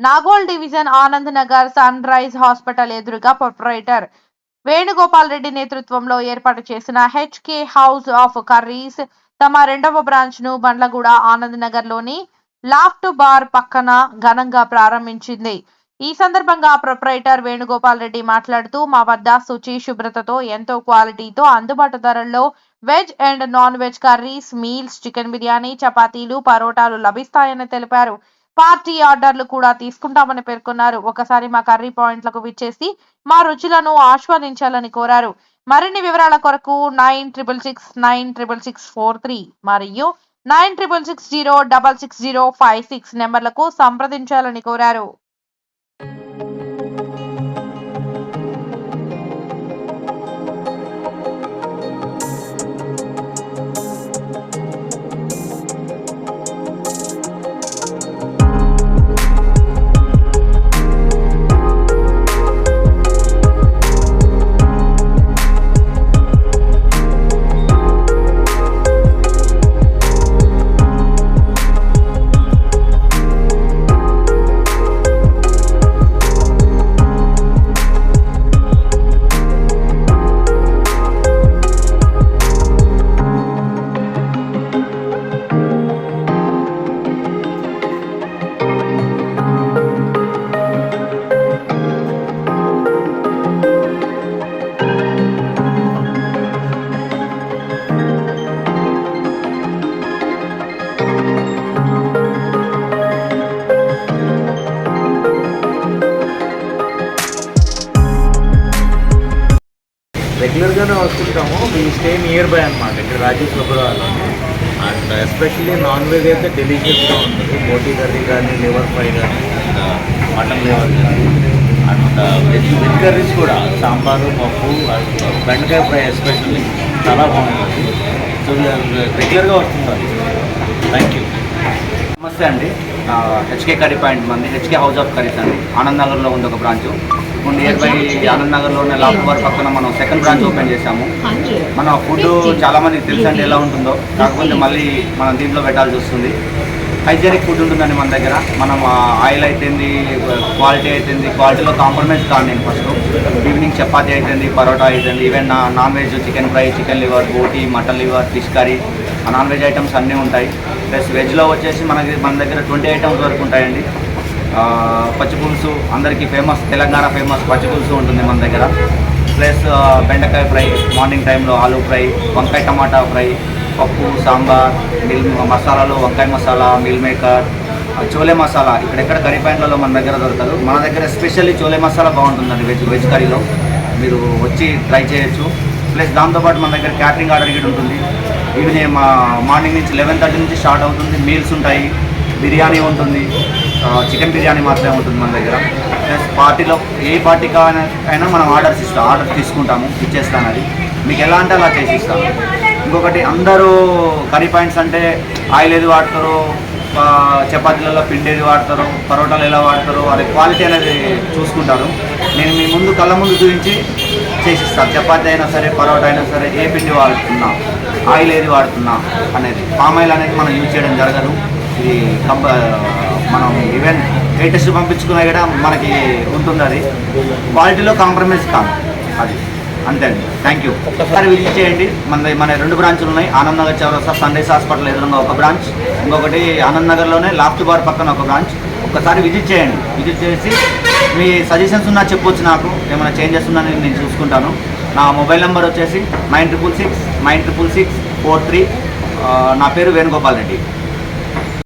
Nagole division Anand Nagar sunrise hospital ఎదురుగా proprietor Venugopal Reddy నేతృత్వంలో ఏర్పాటు చేసిన హెచ్కే హౌస్ ఆఫ్ కర్రీస్ తమ రెండవ బ్రాంచ్ను బండ్లగూడ ఆనంద్ నగర్లోని లాఫ్ట్ బార్ పక్కన ఘనంగా ప్రారంభించింది. ఈ సందర్భంగా ప్రొపరైటర్ వేణుగోపాల్ రెడ్డి మాట్లాడుతూ మా వద్ద శుచి శుభ్రతతో ఎంతో క్వాలిటీతో అందుబాటు ధరల్లో veg and non veg curries meals chicken biryani చపాతీలు పరోటాలు లభిస్తాయని తెలిపారు. పార్టీ ఆర్డర్లు కూడా తీసుకుంటామని పేర్కొన్నారు. ఒకసారి మా కర్రీ పాయింట్లకు విచ్చేసి మా రుచులను ఆస్వాదించాలని కోరారు. మరిన్ని వివరాల కొరకు nine triple six nine triple six four three మరియు nine triple six zero double six zero five six నెంబర్లకు సంప్రదించాలని కోరారు. రెగ్యులర్గానే వస్తుంటాము. వీ స్టే నియర్ బై అనమాట ఇక్కడ రాజేష్ సుబ్రవాలోనే అండ్ ఎస్పెషల్లీ నాన్ వెజ్ అయితే డెలిషియస్గా ఉంటుంది. బోటీ కర్రీ కానీ లివర్ ఫ్రై కానీ అండ్ మటన్ లివర్ కానీ అండ్ వెజ్ వెజ్ కర్రీస్ కూడా సాంబారు పప్పు అండ్ uh, బెండకాయ ఫ్రై ఎస్పెషల్లీ చాలా బాగుంటుంది. సో రెగ్యులర్గా వస్తుంటారు థ్యాంక్ యూ నమస్తే అండి. హెచ్కే కర్రీ పాయింట్ మంది హెచ్కే హౌస్ ఆఫ్ కర్రీస్ అండి. ఆనంద్ నగర్లో ఉంది ఒక బ్రాంచ్. ఇప్పుడు నియర్ బై ఆనంద్ నగర్లో ఉన్న లాఫ్ పక్కన మనం సెకండ్ బ్రాంచ్ ఓపెన్ చేశాము. మన ఫుడ్ చాలా మందికి తెలుసు అండి ఎలా ఉంటుందో. కాకపోతే మళ్ళీ మనం దీంట్లో పెట్టాల్సి వస్తుంది. హైజెనిక్ ఫుడ్ ఉంటుందండి మన దగ్గర. మనం ఆయిల్ అయితేంది క్వాలిటీ అయితేంది క్వాలిటీలో కాంప్రమైజ్ కాదు నేను ఫస్ట్. ఈవినింగ్ చపాతీ అయితేంది పరోటా అయితేంది even non veg chicken fry chicken liver boti mutton liver fish curry. Non veg items అన్నీ ఉంటాయి. ప్లస్ వెజ్లో వచ్చేసి మనకి మన దగ్గర ట్వంటీ ఐటమ్స్ వరకు ఉంటాయండి. పచ్చిపులుసు అందరికీ ఫేమస్ తెలంగాణ ఫేమస్ పచ్చిపులుసు ఉంటుంది మన దగ్గర. ప్లస్ బెండకాయ ఫ్రై మార్నింగ్ టైంలో ఆలూ ఫ్రై వంకాయ టమాటా ఫ్రై పప్పు సాంబార్ మిల్ మసాలాలు వంకాయ మసాలా మిల్ మేకర్ చోలే మసాలా ఇక్కడెక్కడ కర్రీ పాయింట్లలో మన దగ్గర దొరకదు. మన దగ్గర ఎస్పెషల్లీ చోలే మసాలా బాగుంటుందండి వెజ్ వెజ్ కర్రీలో. మీరు వచ్చి ట్రై చేయొచ్చు. ప్లస్ దాంతోపాటు మన దగ్గర క్యాటరింగ్ ఆర్డర్ కూడా ఉంటుంది. ఈవినింగ్ మా మార్నింగ్ నుంచి లెవెన్ థర్టీ నుంచి స్టార్ట్ అవుతుంది. మీల్స్ ఉంటాయి బిర్యానీ ఉంటుంది చికెన్ బిర్యానీ మాత్రమే ఉంటుంది మన దగ్గర. ప్లస్ పార్టీలో ఏ పార్టీకి అయినా అయినా మనం ఆర్డర్స్ ఇస్తాం ఆర్డర్ తీసుకుంటాము ఇచ్చేస్తాను అది. మీకు ఎలా అంటే అలా చేసి ఇస్తాను ఇంకొకటి అందరూ కర్రీ పాయింట్స్ అంటే ఆయిల్ ఏది వాడతారో చపాతీలలో పిండి ఏది వాడతారో పరోటాలు ఎలా వాడతారో అది క్వాలిటీ అనేది చూసుకుంటారు. నేను మీ ముందు కళ్ళ ముందు చూపించి చేసిస్తాను చపాతీ అయినా సరే పరోటా అయినా సరే ఏ పిండి వాడుతున్నా ఆయిల్ ఏది వాడుతున్నా అనేది పామ్ ఆయిల్ అనేది మనం యూజ్ చేయడం జరగదు. ఇది కంప మనం ఈవెన్ లేటెస్ట్ పంపించుకున్నా కూడా మనకి ఉంటుంది అది. క్వాలిటీలో కాంప్రమైజ్ కాదు అది. అంతే అండి. థ్యాంక్ యూ ఒకసారి విజిట్ చేయండి. మన మన రెండు బ్రాంచ్లు ఉన్నాయి. ఆనంద్ నగర్ చౌరస్తా సన్రైజ్ హాస్పిటల్ ఎదురుగా ఒక బ్రాంచ్. ఇంకొకటి ఆనంద్ నగర్లోనే లాఫ్ట్ బార్ పక్కన ఒక బ్రాంచ్. ఒకసారి విజిట్ చేయండి. విజిట్ చేసి మీ సజెషన్స్ ఉన్నా చెప్పొచ్చు నాకు. ఏమైనా చేంజెస్ ఉన్నా నేను చూసుకుంటాను. నా మొబైల్ నెంబర్ వచ్చేసి nine triple six nine triple six four three నా పేరు వేణుగోపాల్ రెడ్డి.